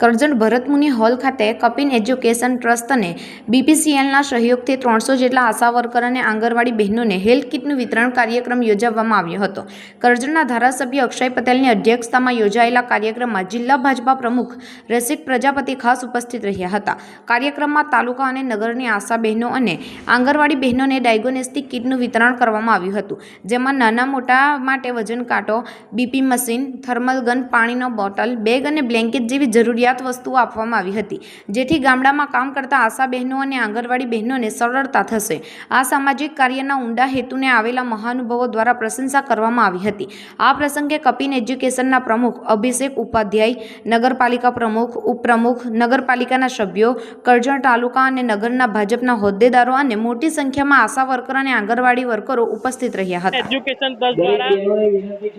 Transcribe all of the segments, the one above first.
Karjan ભરતમુનિ hall ખાતે કપિન education trust અને બીપીસીએલના સહયોગથી ત્રણસો જેટલા આશા વર્કર અને આંગણવાડી બહેનોને હેલ્થ કિટનું વિતરણ કાર્યક્રમ યોજવામાં આવ્યો હતો. કરજણના ધારાસભ્ય અક્ષય પટેલની અધ્યક્ષતામાં યોજાયેલા કાર્યક્રમમાં જિલ્લા ભાજપા પ્રમુખ રસિક પ્રજાપતિ ખાસ ઉપસ્થિત રહ્યા હતા. કાર્યક્રમમાં તાલુકા અને નગરની આશા બહેનો અને આંગણવાડી બહેનોને ડાયગ્નોસ્ટિક કિટનું વિતરણ કરવામાં આવ્યું હતું, જેમાં નાના મોટા માટે વજન કાંટો, બીપી મશીન, થર્મલ ગન, પાણીનો બોટલ, બેગ અને બ્લેન્કેટ જેવી જરૂરિયાત વસ્તુઓ આપવામાં આવી હતી. જેથી ગામડામાં કામ કરતા આશા બહેનો અને આંગણવાડી બહેનોને સરળતા થશે. આ સામાજિક કાર્યના ઊંડા હેતુને આવેલા મહાનુભાવો દ્વારા પ્રશંસા કરવામાં આવી હતી. આ પ્રસંગે કપિન એજ્યુકેશનના પ્રમુખ અભિષેક ઉપાધ્યાય, નગરપાલિકા પ્રમુખ, ઉપપ્રમુખ, નગરપાલિકાના સભ્યો, કરજણ તાલુકા અને નગરના ભાજપના હોદ્દેદારો અને મોટી સંખ્યામાં આશા વર્કર અને આંગણવાડી વર્કરો ઉપસ્થિત રહ્યા હતા. એજ્યુકેશન દ્વારા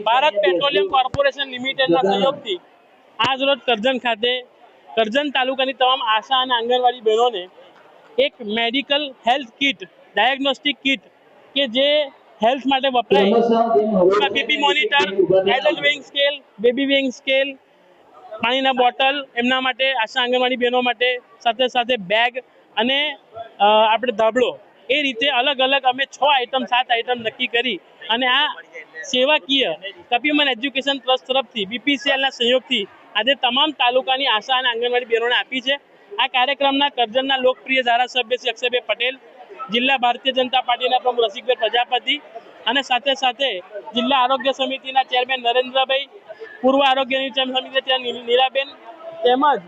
ભારત પેટ્રોલિયમ કોર્પોરેશન લિમિટેડના સહયોગથી આજ રોજ કરજણ ખાતે કરજણ તાલુકાની તમામ આશા અને આંગણવાડી બહેનોને એક medical health kit, diagnostic kit કે જે હેલ્થ માટે વપરાય. BP monitor adult weighing scale, baby weighing scale, પાણીના બોટલ, એમના માટે આશા આંગણવાડી બહેનો માટે સાથે સાથે બેગ અને આપણે ધાબળો. એ રીતે અલગ અલગ અમે છ આઈટમ સાત આઈટમ નક્કી કરી અને આ સેવાકીય કપિમન એજ્યુકેશન ટ્રસ્ટ તરફથી બીપીસીએલના સહયોગથી આજે તમામ તાલુકાની આશા અને આંગણવાડી બહેનોને આપી છે. આ કાર્યક્રમના કરજણના લોકપ્રિય ધારાસભ્ય શ્રી અક્ષયભાઈ પટેલ, જિલ્લા ભારતીય જનતા પાર્ટીના પ્રમુખ રસિકભાઈ પ્રજાપતિ અને સાથે સાથે જિલ્લા આરોગ્ય સમિતિના ચેરમેન નરેન્દ્રભાઈ, પૂર્વ આરોગ્યની સમિતિના નીલાબેન તેમજ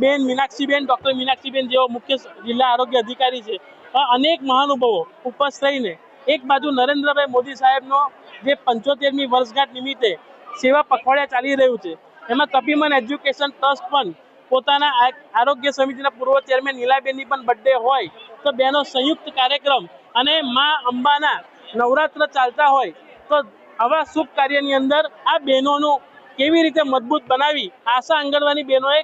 બેન મીનાક્ષીબેન, ડૉક્ટર મીનાક્ષીબેન જેઓ મુખ્ય જિલ્લા આરોગ્ય અધિકારી છે. અનેક મહાનુભાવો ઉપસ્થિત રહીને એક બાજુ નરેન્દ્રભાઈ મોદી સાહેબનો જે પંચોતેરમી વર્ષગાંઠ નિમિત્તે સેવા પખવાડિયા ચાલી રહ્યું છે. એમાં કભીમન એજ્યુકેશન ટ્રસ્ટ પણ પોતાના આરોગ્ય સમિતિના પૂર્વ ચેરમેન નીલાબેનની પણ બર્થડે હોય તો બેનો સંયુક્ત કાર્યક્રમ અને મા અંબાના નવરાત્ર ચાલતા હોય તો આવા શુભ કાર્યની અંદર આ બહેનોનું કેવી રીતે મજબૂત બનાવી આશા આંગણવાડી બહેનોએ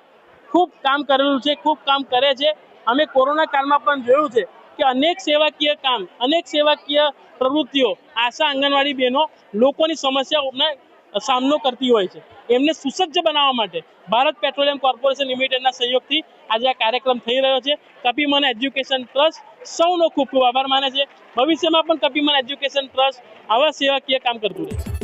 ખૂબ કામ કરેલું છે, ખૂબ કામ કરે છે. અમે કોરોના કાળમાં પણ જોયું છે કે અનેક સેવાકીય કામ, અનેક સેવાકીય પ્રવૃત્તિઓ આશા આંગણવાડી બહેનો લોકોની સમસ્યાઓનો સામનો કરતી હોય છે. એમને સુસજ્જ બનાવવા માટે ભારત પેટ્રોલિયમ કોર્પોરેશન લિમિટેડના સહયોગથી આજે આ કાર્યક્રમ થઈ રહ્યો છે. કપિમન એજ્યુકેશન ટ્રસ્ટ સૌનો ખૂબ ખૂબ આભાર માને છે. ભવિષ્યમાં પણ કપિમન એજ્યુકેશન ટ્રસ્ટ આવા સેવાકીય કામ કરતું રહેશે.